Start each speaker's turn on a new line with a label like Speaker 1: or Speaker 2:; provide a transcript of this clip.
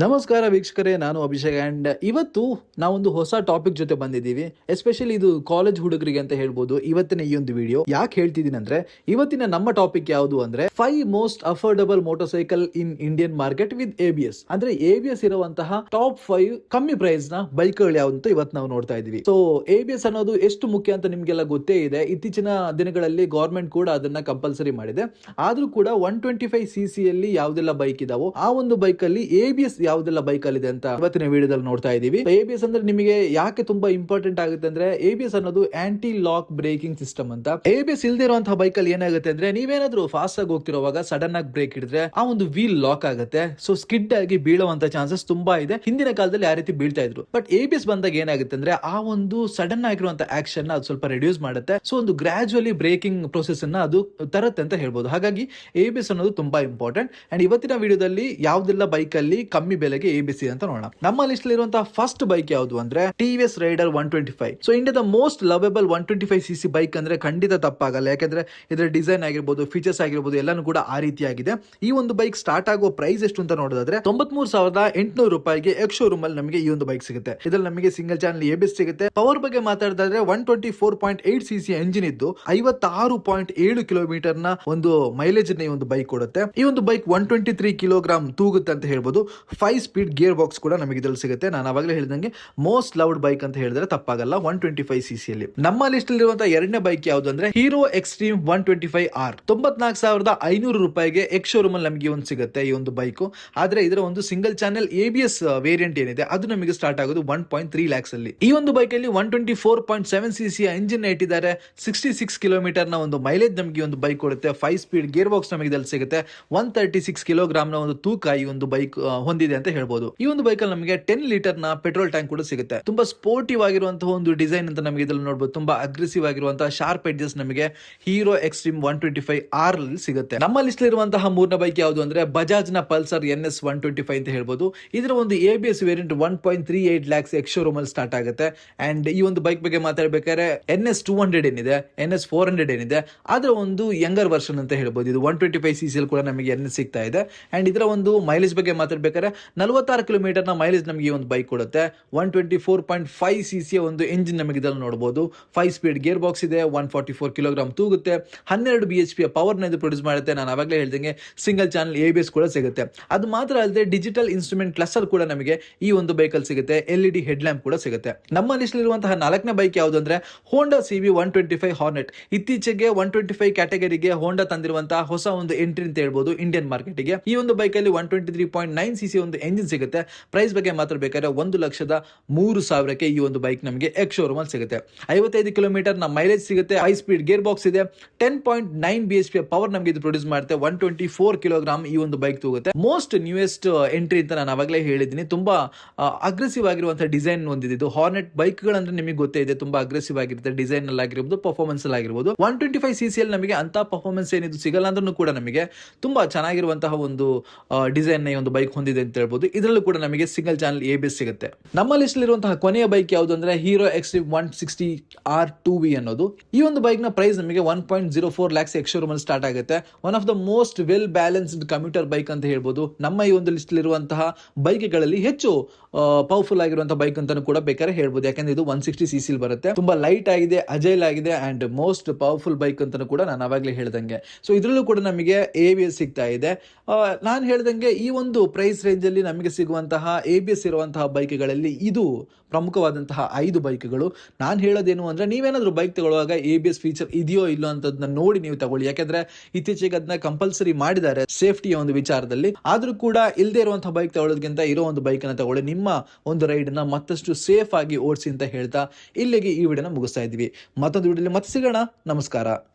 Speaker 1: ನಮಸ್ಕಾರ ವೀಕ್ಷಕರೇ, ನಾನು ಅಭಿಷೇಕ್ ಅಂಡ್ ಇವತ್ತು ನಾವೊಂದು ಹೊಸ ಟಾಪಿಕ್ ಜೊತೆ ಬಂದಿದ್ದೀವಿ. ಎಸ್ಪೆಷಲಿ ಇದು ಕಾಲೇಜ್ ಹುಡುಗರಿಗೆ ಅಂತ ಹೇಳ್ಬೋದು. ಇವತ್ತಿನ ಈ ಒಂದು ವಿಡಿಯೋ ಯಾಕೆ ಹೇಳ್ತಿದ್ದೀನಿ ಅಂದ್ರೆ, ಇವತ್ತಿನ ನಮ್ಮ ಟಾಪಿಕ್ ಯಾವುದು ಅಂದ್ರೆ five most affordable motorcycle in Indian market with A B S ಅಂದ್ರೆ ಎ ಬಿ ಇರುವಂತಹ ಟಾಪ್ ಫೈವ್ ಕಮ್ಮಿ ಪ್ರೈಸ್ನ ಬೈಕ್ಗಳು ಯಾವ್ದು ಅಂತ ಇವತ್ತು ನಾವು ನೋಡ್ತಾ ಇದೀವಿ ಸೊ ಎ ಬಿ ಅನ್ನೋದು ಎಷ್ಟು ಮುಖ್ಯ ಅಂತ ನಿಮ್ಗೆಲ್ಲ ಗೊತ್ತೇ ಇದೆ. ಇತ್ತೀಚಿನ ದಿನಗಳಲ್ಲಿ ಗೌರ್ಮೆಂಟ್ ಕೂಡ ಅದನ್ನ ಕಂಪಲ್ಸರಿ ಮಾಡಿದೆ. ಆದ್ರೂ ಕೂಡ one twenty five C C ಅಲ್ಲಿ ಯಾವ್ದೆಲ್ಲ ಬೈಕ್ ಇದಾವೋ, ಆ ಒಂದು ಬೈಕ್ ಅಲ್ಲಿ ಎ ಯಾವ್ದೆಲ್ಲ ಬೈಕ್ ಅಲ್ಲಿ ಇದೆ ಅಂತ ಇವತ್ತಿನ ವಿಡಿಯೋದಲ್ಲಿ ನೋಡ್ತಾ ಇದೀವಿ ಎ ಬಿ ಎಸ್ ಅಂದ್ರೆ ನಿಮಗೆ ಯಾಕೆ ತುಂಬಾ ಇಂಪಾರ್ಟೆಂಟ್ ಆಗುತ್ತೆ ಅಂದ್ರೆ ಎ ಬಿ ಎಸ್ ಅನ್ನೋದು ಆಂಟಿ ಲಾಕ್ ಬ್ರೇಕಿಂಗ್ ಸಿಸ್ಟಮ್ ಅಂತ. ಎ ಬಿ ಎಸ್ ಇಲ್ದೇ ಇರುವಂತಹ ಬೈಕ್ ಅಲ್ಲಿ ಏನಾಗುತ್ತೆ ಅಂದ್ರೆ ನೀವೇನಾದ್ರೂ ಫಾಸ್ಟ್ ಆಗಿ ಹೋಗ್ತಿರುವಾಗ ಸಡನ್ ಆಗಿ ಬ್ರೇಕ್ ಹಿಡಿದ್ರೆ ಆ ಒಂದು ವೀಲ್ ಲಾಕ್ ಆಗುತ್ತೆ. ಸೊ ಸ್ಕಿಡ್ ಆಗಿ ಬೀಳುವಂತ ಚಾನ್ಸಸ್ ತುಂಬಾ ಇದೆ. ಹಿಂದಿನ ಕಾಲದಲ್ಲಿ ಆ ರೀತಿ ಬೀಳ್ತಾ ಇದ್ರು. ಬಟ್ ಎ ಬಿ ಎಸ್ ಬಂದಾಗ ಏನಾಗುತ್ತೆ ಅಂದ್ರೆ ಆ ಒಂದು ಸಡನ್ ಆಗಿರುವಂತ ಆಕ್ಷನ್ ಅದು ಸ್ವಲ್ಪ ರೆಡ್ಯೂಸ್ ಮಾಡುತ್ತೆ. ಸೊ ಒಂದು ಗ್ರಾಜುವಲಿ ಬ್ರೇಕಿಂಗ್ ಪ್ರೊಸೆಸ್ ಅನ್ನ ಅದು ತರುತ್ತೆ ಅಂತ ಹೇಳ್ಬೋದು. ಹಾಗಾಗಿ ಎ ಬಿ ಎಸ್ ಅನ್ನೋದು ತುಂಬಾ ಇಂಪಾರ್ಟೆಂಟ್ ಅಂಡ್ ಇವತ್ತಿನ ವಿಡಿಯೋದಲ್ಲಿ ಯಾವ್ದೆಲ್ಲ ಬೈಕ್ ಅಲ್ಲಿ ಕಮ್ಮಿ ಬೆಲೆಗೆ ಎ ಅಂತ ನೋಡೋಣ. ನಮ್ಮ ಲಿಸ್ಟ್ ಇರುವಂತಹ ಫಸ್ಟ್ ಬೈಕ್ ಯಾವುದು ಅಂದ್ರೆ T V S Raider one twenty five so ಇಂಡಿಯಾದ most lovable one twenty five C C bike ಅಂದ್ರೆ ಖಂಡಿತ ತಪ್ಪಾಗಲ್ಲ. ಯಾಕಂದ್ರೆ ಇದರ ಡಿಸೈನ್ ಆಗಿರ್ಬೋದು ಫೀಚರ್ಸ್ ಆಗಿರ್ಬೋದು ಎಲ್ಲಾನು ಕೂಡ ಆ ರೀತಿಯಾಗಿದೆ. ಈ ಒಂದು ಬೈಕ್ ಸ್ಟಾರ್ಟ್ ಆಗೋ ಪ್ರೈಸ್ ಎಷ್ಟು ಅಂತ ನೋಡೋದಾದ್ರೆ ತೊಂಬತ್ಮೂರು ಸಾವಿರದ ಎಂಟುನೂರು ರೂಪಾಯಿಗೆ ಎಕ್ಸ್ ಶೋರೂಮ್ ಅಲ್ಲಿ ನಮಗೆ ಈ ಒಂದು ಬೈಕ್ ಸಿಗುತ್ತೆ. ಇದ್ರಲ್ಲಿ ನಮಗೆ ಸಿಂಗಲ್ ಚಾನಲ್ ಎ ಬಿ ಸಿಗುತ್ತೆ. ಪವರ್ ಬಗ್ಗೆ ಮಾತಾಡಿದ್ರೆ one twenty four point eight C C engine ಇದ್ದು ಐವತ್ತಾರು ಪಾಯಿಂಟ್ ಏಳು ಕಿಲೋಮೀಟರ್ನ ಒಂದು ಮೈಲೇಜ್ ಈ ಒಂದು ಬೈಕ್ ಕೊಡುತ್ತೆ. ಈ ಒಂದು bike one twenty three kilogram ತೂಗುತ್ತೆ ಅಂತ ಹೇಳ್ಬೋದು. ಫೈವ್ ಸ್ಪೀಡ್ ಗೇರ್ ಬಾಕ್ಸ್ ಕೂಡ ನಮಗೆ ಇದರಲ್ಲಿ ಸಿಗುತ್ತೆ. ನಾನು ಅವಾಗಲೇ ಹೇಳಿದಂಗೆ ಮೋಸ್ಟ್ ಲೌಡ್ ಬೈಕ್ ಅಂತ ಹೇಳಿದ್ರೆ ತಪ್ಪಾಗಲ್ಲ one twenty five C C ಅಲ್ಲಿ. ನಮ್ಮ ಲಿಸ್ಟ್ ಇರುವಂತಹ ಎರಡನೇ ಬೈಕ್ ಯಾವುದು ಅಂದ್ರೆ Hero Xtreme one twenty five R ತೊಂಬತ್ನಾಲ್ಕು ಸಾವಿರದ ಐನೂರು ರೂಪಾಯಿಗೆ ಎಕ್ಸ್ ಶೋರೂಮ್ ಅಲ್ಲಿ ನಮಗೆ ಒಂದು ಸಿಗುತ್ತೆ, ಈ ಒಂದು ಬೈಕ್ ಆದ್ರೆ ಇದರ ಒಂದು single channel A B S variant ಏನಿದೆ, ಅದು ನಮಗೆ ಸ್ಟಾರ್ಟ್ ಆಗೋದು ಒನ್ ಪಾಯಿಂಟ್ ತ್ರೀ ಲ್ಯಾಕ್ಸ್ ಅಲ್ಲಿ. ಈ ಒಂದು ಬೈಕ್ ಅಲ್ಲಿ one twenty four point seven C C engine ಇಟ್ಟಿದ್ದಾರೆ. ಸಿಕ್ಸ್ಟಿ ಸಿಕ್ಸ್ ಕಿಲೋಮೀಟರ್ನ ಒಂದು ಮೈಲೇಜ್ ನಮಗೆ ಒಂದು ಬೈಕ್ ಕೊಡುತ್ತೆ. ಫೈವ್ ಸ್ಪೀಡ್ ಗೇರ್ ಬಾಕ್ಸ್ ನಮಗೆ ಇದರಲ್ಲಿ ಸಿಗುತ್ತೆ. ಒನ್ ತರ್ಟಿ ಸಿಕ್ಸ್ ಕಿಲೋಗ್ರಾಮ್ನ ಒಂದು ತೂಕ ಈ ಒಂದು ಬೈಕ್ ಹೊಂದಿದೆ. ಅಂತ ಹೇಳ್ಬೋದು. ಈ ಒಂದು ಬೈಕ್ ಅಲ್ಲಿ ನಮಗೆ ಟೆನ್ ಲೀಟರ್ನ ಪೆಟ್ರೋಲ್ ಟ್ಯಾಂಕ್ ಕೂಡ ಸಿಗುತ್ತೆ. ತುಂಬಾ ಸ್ಪೋರ್ಟಿವ್ ಆಗಿರುವಂತಹ ಒಂದು ಡಿಸೈನ್ ಅಂತ ನಮಗೆ ಇದ್ರಲ್ಲಿ ನೋಡಬಹುದು ತುಂಬಾ ಅಗ್ರೆಸಿವ್ ಆಗಿರುವಂತಹ ಶಾರ್ಪ್ ಎಡ್ಜಸ್ ನಮಗೆ Hero Xtreme one twenty five R ಅಲ್ಲಿ ಸಿಗುತ್ತೆ. ನಮ್ಮ ಲಿಸ್ಟ್ ಇರುವಂತಹ ಮೂರನೇ ಬೈಕ್ ಯಾವುದು ಅಂದ್ರೆ ಬಜಾಜ್ನ Pulsar N S one twenty five ಅಂತ ಹೇಳ್ಬೋದು. ಇದರ ಒಂದು A B S variant one point three eight lakhs ex ಅಲ್ಲಿ ಸ್ಟಾರ್ಟ್ ಆಗುತ್ತೆ. ಅಂಡ್ ಈ ಒಂದು ಬೈಕ್ ಬಗ್ಗೆ ಮಾತಾಡಬೇಕಾದ್ರೆ ಎನ್ ಎಸ್ ಟೂ ಹಂಡ್ರೆಡ್ ಏನಿದೆ ಎನ್ ಎಸ್ ಫೋರ್ ಹಂಡ್ರೆಡ್ ಏನಿದೆ, ಅದರ ಒಂದು ಯಂಗರ್ ವರ್ಷನ್ ಅಂತ ಹೇಳ್ಬೋದು. ಇದು one twenty five C C ಕೂಡ ನಮಗೆ ಎನ್ ಎಸ್ ಸಿಗ್ತಾ ಇದೆ. ಅಂಡ್ ಇದರ ಒಂದು ಮೈಲೇಜ್ ಬಗ್ಗೆ ಮಾತಾಡಬೇಕಾದ್ರೆ ನಲವತ್ತಾರು ಕಿಲೋಮೀಟರ್ನ ಮೈಲೇಜ್ ನಮಗೆ ಈ ಒಂದು ಬೈಕ್ ಕೊಡುತ್ತೆ. One twenty four point five C ಸಿಯ ಒಂದು ಎಂಜಿನ್ ನಮಗೆ ಇದರಲ್ಲಿ ನೋಡಬಹುದು ಫೈವ್ ಸ್ಪೀಡ್ ಗೇರ್ ಬಾಕ್ಸ್ ಇದೆ ಒನ್ ಫಾರ್ಟಿ ಫೋರ್ ಕಿಲೋಗ್ರಾಮ್ ತೂಗುತ್ತೆ. ಹನ್ನೆರಡು ಬಿ ಎಚ್ ಪಿ ಪವರ್ನ ಇದು ಪ್ರೊಡ್ಯೂಸ್ ಮಾಡುತ್ತೆ. ನಾನು ಅವಾಗಲೇ ಹೇಳ್ದಂಗೆ single channel A B S ಕೂಡ ಸಿಗುತ್ತೆ. ಅದು ಮಾತ್ರ ಅಲ್ಲದೆ ಡಿಜಿಟಲ್ ಇನ್ಸ್ಟ್ರೂಮೆಂಟ್ ಕ್ಲಸ್ಟರ್ ಕೂಡ ನಮಗೆ ಈ ಒಂದು ಬೈಕಲ್ಲಿ ಸಿಗುತ್ತೆ. L E D head lamp ಕೂಡ ಸಿಗುತ್ತೆ. ನಮ್ಮ ಲಿಸ್ಟ್ಲಿರುವಂತಹ ನಾಲ್ಕನೇ ಬೈಕ್ ಯಾವುದು ಅಂದ್ರೆ Honda C V one twenty five Hornet ಇತ್ತೀಚೆಗೆ ಒನ್ ಟ್ವೆಂಟಿ ಫೈವ್ ಕ್ಯಾಟಗರಿಗೆ ಹೋಂಡಾ ತಂದಿರುವಂತಹ ಹೊಸ ಒಂದು ಎಂಟ್ರಿ ಅಂತ ಹೇಳ್ಬೋದು ಇಂಡಿಯನ್ ಮಾರ್ಕೆಟ್ಗೆ ಈ ಒಂದು ಬೈಕ್ ಅಲ್ಲಿ one twenty three point nine C C ಒಂದು ಎಂಜಿನ್ ಸಿಗುತ್ತೆ. ಪ್ರೈಸ್ ಬಗ್ಗೆ ಮಾತಾಡಬೇಕಾದ್ರೆ ಒಂದು ಲಕ್ಷದ ಮೂರು ಸಾವಿರಕ್ಕೆ ಈ ಒಂದು ಬೈಕ್ ನಮಗೆ ಎಕ್ಸ್ ಶೋರೂಮ್ ಅಲ್ಲಿ ಸಿಗುತ್ತೆ. ಐವತ್ತೈದು ಕಿಲೋಮೀಟರ್ನ ಮೈಲೇಜ್ ಸಿಗುತ್ತೆ. ಹೈ ಸ್ಪೀಡ್ ಗೇರ್ ಬಾಕ್ಸ್ ಇದೆ ten point nine B H P power ನಮಗೆ ಇದು ಪ್ರೊಡ್ಯೂಸ್ ಮಾಡುತ್ತೆ. ಒನ್ ಟ್ವೆಂಟಿ ಫೋರ್ ಕಿಲೋಗ್ರಾಮ್ ಈ ಒಂದು ಬೈಕ್ ತೂಗುತ್ತೆ. ಮೋಸ್ಟ್ ನ್ಯೂಯೆಸ್ಟ್ ಎಂಟ್ರಿ ಅಂತ ನಾನು ಅವಾಗಲೇ ಹೇಳಿದ್ದೀನಿ. ತುಂಬಾ ಅಗ್ರೆಸಿವ್ ಆಗಿರುವಂತಹ ಡಿಸೈನ್ ಹೊಂದಿದ್ದು ಹಾರ್ನೆಟ್ ಬೈಕ್ ಗಳಂದ್ರೆ ನಿಮಗೆ ಗೊತ್ತೇ ಇದೆ. ತುಂಬಾ ಅಗ್ರೆಸಿವ್ ಆಗಿರುತ್ತೆ. ಡಿಸೈನ್ ಅಲ್ಲಿ ಆಗಿರ್ಬೋದು ಪರ್ಫಾರ್ಮೆನ್ಸ್ ಅಲ್ಲಿ ಆಗಿರ್ಬೋದು. One twenty five C C ಅಲ್ಲಿ ನಮಗೆ ಅಂತ ಪರ್ಫಾರ್ಮೆನ್ಸ್ ಏನಿದು ಸಿಗಲ್ಲ ಅಂದ್ರೂ ಕೂಡ ನಮಗೆ ತುಂಬಾ ಚೆನ್ನಾಗಿರುವಂತಹ ಒಂದು ಡಿಸೈನ್ ಈ ಒಂದು ಬೈಕ್ ಹೊಂದಿದೆ ಅಂತ ಹೇಳ್ಬೋದು. ಇದರಲ್ಲೂ ಕೂಡ ನಮಗೆ ಸಿಂಗಲ್ ಚಾನಲ್ ಎ ಬಿ ಸಿಗುತ್ತೆ. ನಮ್ಮ ಲಿಸ್ಟ್ ಇರುವಂತಹ ಕೊನೆಯ ಬೈಕ್ ಯಾವುದು ಅಂದ್ರೆ Hero X one sixty R two V ಅನ್ನೋದು. ಈ ಒಂದು ಬೈಕ್ನ ಪ್ರೈಸ್ ನಮಗೆ one point zero four lakhs ex showroom start ಆಗುತ್ತೆ. One of the most well balanced commuter bike ಅಂತ ಹೇಳ್ಬೋದು. ನಮ್ಮ ಈ ಒಂದು ಲಿಸ್ಟ್ ಇರುವಂತಹ ಬೈಕ್ಗಳಲ್ಲಿ ಹೆಚ್ಚು ಪವರ್ಫುಲ್ ಆಗಿರುವಂತಹ ಬೈಕ್ ಅಂತಾನು ಕೂಡ ಬೇಕಾದ್ರೆ ಹೇಳ್ಬೋದು. ಯಾಕಂದ್ರೆ ಇದು ಒನ್ ಸಿಕ್ಸ್ಟಿ ಸಿ ಸಿಲ್ ಬರುತ್ತೆ. ತುಂಬಾ ಲೈಟ್ ಆಗಿದೆ ಅಜೈಲ್ ಆಗಿದೆ ಅಂಡ್ ಮೋಸ್ಟ್ ಪವರ್ಫುಲ್ ಬೈಕ್ ಅಂತಾನು ಕೂಡ ನಾನು ಅವಾಗಲೇ ಹೇಳ್ದಂಗೆ. ಸೊ ಇದರಲ್ಲೂ ಕೂಡ ನಮಗೆ ಎ ಬಿ ಎಸ್ ಸಿಗ್ತಾ ಇದೆ. ನಾನು ಹೇಳ್ದಂಗೆ ಈ ಒಂದು ಪ್ರೈಸ್ ರೇಂಜ್ ಅಲ್ಲಿ ನಮಗೆ ಸಿಗುವಂತಹ ಎ ಬಿ ಎಸ್ ಇರುವಂತಹ ಬೈಕ್ಗಳಲ್ಲಿ ಇದು ಪ್ರಮುಖವಾದಂತಹ ಐದು ಬೈಕ್ಗಳು. ನಾನು ಹೇಳೋದೇನು ಅಂದ್ರೆ ನೀವೇನಾದರೂ ಬೈಕ್ ತಗೊಳ್ಳುವಾಗ ಎ ಬಿ ಎಸ್ ಫೀಚರ್ ಇದೆಯೋ ಇಲ್ಲೋ ಅಂತದನ್ನ ನೋಡಿ ನೀವು ತಗೊಳ್ಳಿ. ಯಾಕಂದ್ರೆ ಇತ್ತೀಚೆಗೆ ಅದನ್ನ ಕಂಪಲ್ಸರಿ ಮಾಡಿದ್ದಾರೆ ಸೇಫ್ಟಿಯ ಒಂದು ವಿಚಾರದಲ್ಲಿ. ಆದರೂ ಕೂಡ ಇಲ್ಲದೆ ಇರುವಂತಹ ಬೈಕ್ ತಗೊಳ್ಳೋದಕ್ಕಿಂತ ಇರೋ ಒಂದು ಬೈಕ್ ಅನ್ನ ತಗೊಳ್ಳಿ. ನಿಮ್ಮ ಒಂದು ರೈಡ್ನ ಮತ್ತಷ್ಟು ಸೇಫ್ ಆಗಿ ಓಡಿಸಿ ಅಂತ ಹೇಳ್ತಾ ಇಲ್ಲಿಗೆ ಈ ವಿಡಿಯೋನ ಮುಗಿಸ್ತಾ ಇದ್ವಿ ಮತ್ತೊಂದು ವಿಡಿಯೋಲಿ ಮತ್ತೆ ಸಿಗೋಣ. ನಮಸ್ಕಾರ.